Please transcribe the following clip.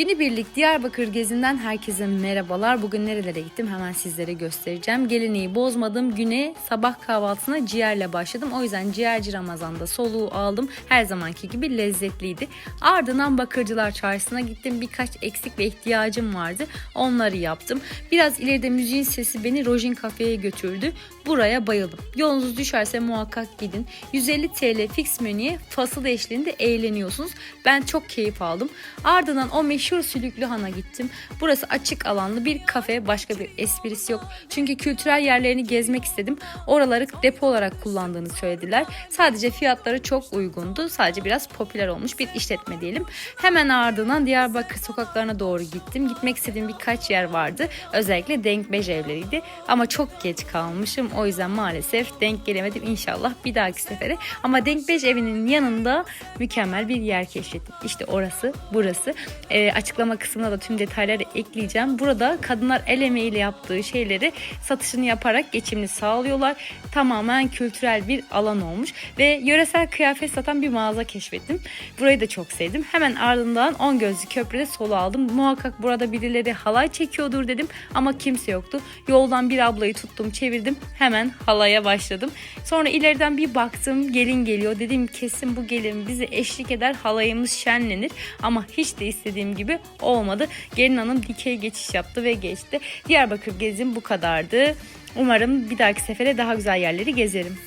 Günübirlik Diyarbakır gezinden herkese merhabalar. Bugün nerelere gittim hemen sizlere göstereceğim. Geleneği bozmadım. Güne sabah kahvaltısına ciğerle başladım. O yüzden ciğerci Ramazan'da soluğu aldım. Her zamanki gibi lezzetliydi. Ardından Bakırcılar Çarşısı'na gittim. Birkaç eksik ve ihtiyacım vardı. Onları yaptım. Biraz ileride müziğin sesi beni Rojin Kafe'ye götürdü. Buraya bayıldım. Yolunuz düşerse muhakkak gidin. 150 TL fix menüye fasıl eşliğinde eğleniyorsunuz. Ben çok keyif aldım. Ardından o meşhur Sülüklü Han'a gittim. Burası açık alanlı bir kafe. Başka bir esprisi yok. Çünkü kültürel yerlerini gezmek istedim. Oraları depo olarak kullandığını söylediler. Sadece fiyatları çok uygundu. Sadece biraz popüler olmuş bir işletme diyelim. Hemen ardından Diyarbakır sokaklarına doğru gittim. Gitmek istediğim birkaç yer vardı. Özellikle Denkbej evleriydi. Ama çok geç kalmışım. O yüzden maalesef denk gelemedim. İnşallah bir dahaki sefere. Ama Denkbej evinin yanında mükemmel bir yer keşfettim. İşte orası, burası. Ee, açıklama kısmına da tüm detayları ekleyeceğim. Burada kadınlar el emeğiyle yaptığı şeyleri satışını yaparak geçimini sağlıyorlar. Tamamen kültürel bir alan olmuş ve yöresel kıyafet satan bir mağaza keşfettim. Burayı da çok sevdim. Hemen ardından 10 gözlü köprüde solu aldım. Muhakkak burada birileri halay çekiyordur dedim ama kimse yoktu. Yoldan bir ablayı tuttum, çevirdim. Hemen halaya başladım. Sonra ileriden bir baktım gelin geliyor. Dedim kesin bu gelin bizi eşlik eder halayımız şenlenir. Ama hiç de istediğim gibi olmadı. Gelin hanım dikey geçiş yaptı ve geçti. Diyarbakır gezim bu kadardı. Umarım bir dahaki sefere daha güzel yerleri gezerim.